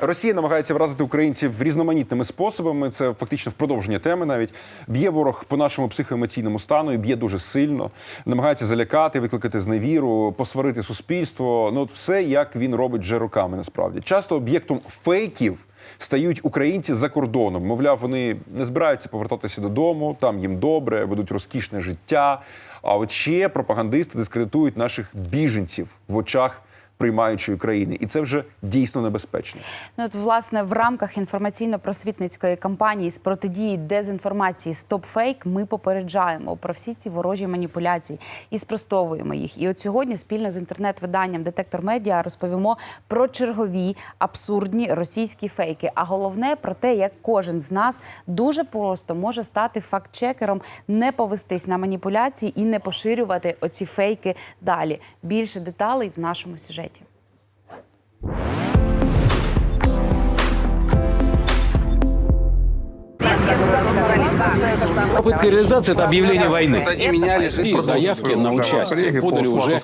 Росія намагається вразити українців різноманітними способами. Це фактично в продовження теми. Навіть б'є ворог по нашому психоемоційному стану і б'є дуже сильно. Намагається залякати, викликати зневіру, посварити суспільство. Ну, от все як він робить вже роками. Насправді часто об'єктом фейків стають українці за кордоном. Мовляв, вони не збираються повертатися додому, там їм добре, ведуть розкішне життя. А от ще пропагандисти дискредитують наших біженців в очах приймаючої країни, і це вже дійсно небезпечно. Ну, от, власне, в рамках інформаційно-просвітницької кампанії з протидії дезінформації Стоп Фейк ми попереджаємо про всі ці ворожі маніпуляції і спростовуємо їх. І от сьогодні спільно з інтернет-виданням Детектор Медіа розповімо про чергові абсурдні російські фейки. А головне про те, як кожен з нас дуже просто може стати факт-чекером, не повестись на маніпуляції і не поширювати оці фейки далі. Більше деталей в нашому сюжеті. Попытка реализации – это объявление войны. Позади меня лежит И заявки на участие подали уже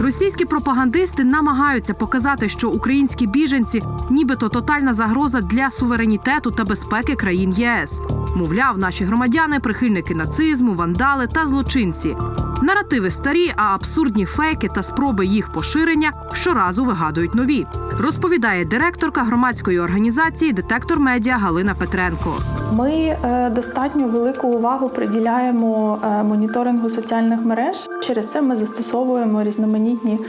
Російські пропагандисти намагаються показати, що українські біженці нібито тотальна загроза для суверенітету та безпеки країн ЄС. Мовляв, наші громадяни прихильники нацизму, вандали та злочинці. Наративи старі, а абсурдні фейки та спроби їх поширення щоразу вигадують нові. Розповідає директорка громадської організації Детектор Медіа Галина Петренко. Ми е, достатньо велику увагу приділяємо е, моніторингу соціальних мереж. Через це ми застосовуємо різноманітні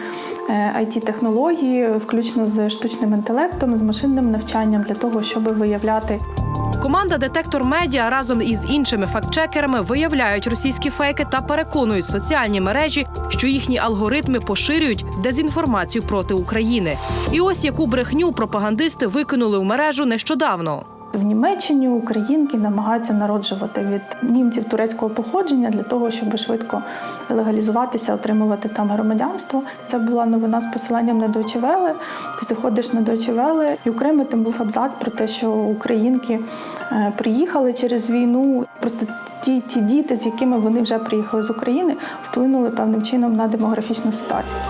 it технології включно з штучним інтелектом, з машинним навчанням для того, щоб виявляти Команда Детектор Медіа разом із іншими фактчекерами виявляють російські фейки та переконують соціальні мережі, що їхні алгоритми поширюють дезінформацію проти України. І ось яку брехню пропагандисти викинули в мережу нещодавно. В Німеччині українки намагаються народжувати від німців турецького походження для того, щоб швидко легалізуватися, отримувати там громадянство. Це була новина з посиланням на Welle. Ти заходиш на Welle, і окремо там був абзац про те, що українки е, приїхали через війну. Просто ті, ті діти, з якими вони вже приїхали з України, вплинули певним чином на демографічну ситуацію.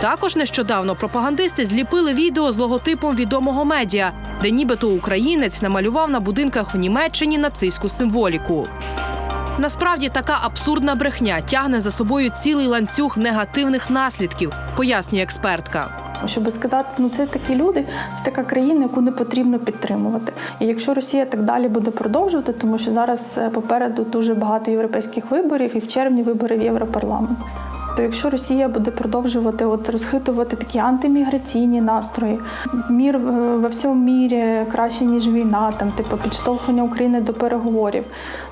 Також нещодавно пропагандисти зліпили відео з логотипом відомого медіа, де нібито українець намалював на будинках в Німеччині нацистську символіку. Насправді така абсурдна брехня тягне за собою цілий ланцюг негативних наслідків, пояснює експертка. Щоб сказати, ну це такі люди, це така країна, яку не потрібно підтримувати. І якщо Росія так далі буде продовжувати, тому що зараз е, попереду дуже багато європейських виборів, і в червні вибори в Європарламент. То якщо Росія буде продовжувати от розхитувати такі антиміграційні настрої, мір е, во всьому мірі краще ніж війна, там типу підштовхування України до переговорів,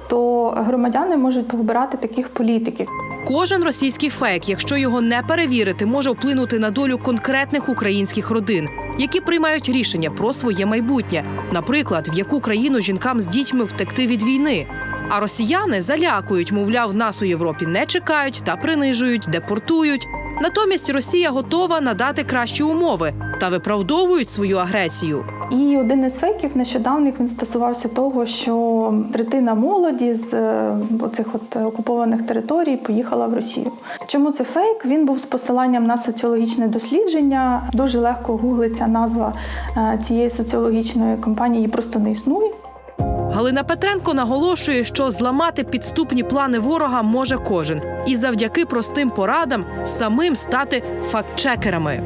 то громадяни можуть повибирати таких політиків. Кожен російський фейк, якщо його не перевірити, може вплинути на долю конкретних українських родин, які приймають рішення про своє майбутнє, наприклад, в яку країну жінкам з дітьми втекти від війни. А росіяни залякують, мовляв, нас у Європі не чекають та принижують, депортують. Натомість Росія готова надати кращі умови та виправдовують свою агресію. І один із фейків нещодавних він стосувався того, що третина молоді з е, оцих от окупованих територій поїхала в Росію. Чому це фейк? Він був з посиланням на соціологічне дослідження. Дуже легко гуглиться назва е, цієї соціологічної компанії, просто не існує. Галина Петренко наголошує, що зламати підступні плани ворога може кожен, і завдяки простим порадам самим стати фактчекерами.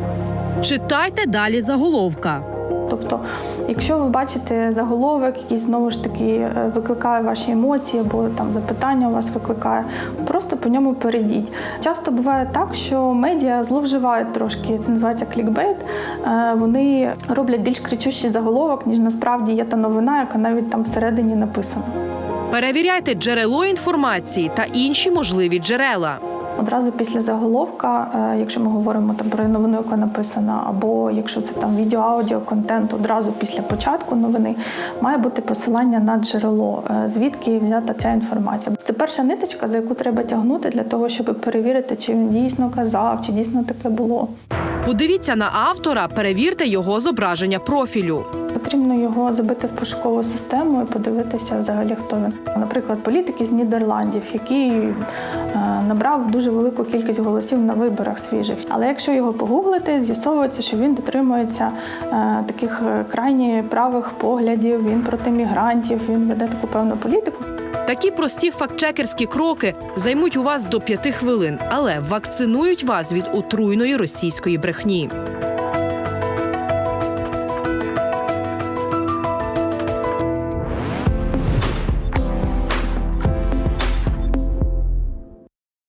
Читайте далі заголовка. Тобто, якщо ви бачите заголовок, який знову ж таки е, викликає ваші емоції, або там запитання у вас викликає, просто по ньому перейдіть. Часто буває так, що медіа зловживають трошки, це називається клікбейт. Е, Вони роблять більш кричущий заголовок, ніж насправді є та новина, яка навіть там всередині написана. Перевіряйте джерело інформації та інші можливі джерела. Одразу після заголовка, е, якщо ми говоримо там про новину, яка написана, або якщо це там відео, аудіо, контент, одразу після початку новини має бути посилання на джерело, е, звідки взята ця інформація. Це перша ниточка, за яку треба тягнути для того, щоб перевірити, чи він дійсно казав, чи дійсно таке було. Подивіться на автора, перевірте його зображення профілю. Потрібно його забити в пошукову систему і подивитися взагалі, хто він. Наприклад, політики з Нідерландів, який е, набрав дуже велику кількість голосів на виборах свіжих. Але якщо його погуглити, з'ясовується, що він дотримується е, таких е, крайні правих поглядів. Він проти мігрантів, він веде таку певну політику. Такі прості фактчекерські кроки займуть у вас до п'яти хвилин, але вакцинують вас від отруйної російської брехні.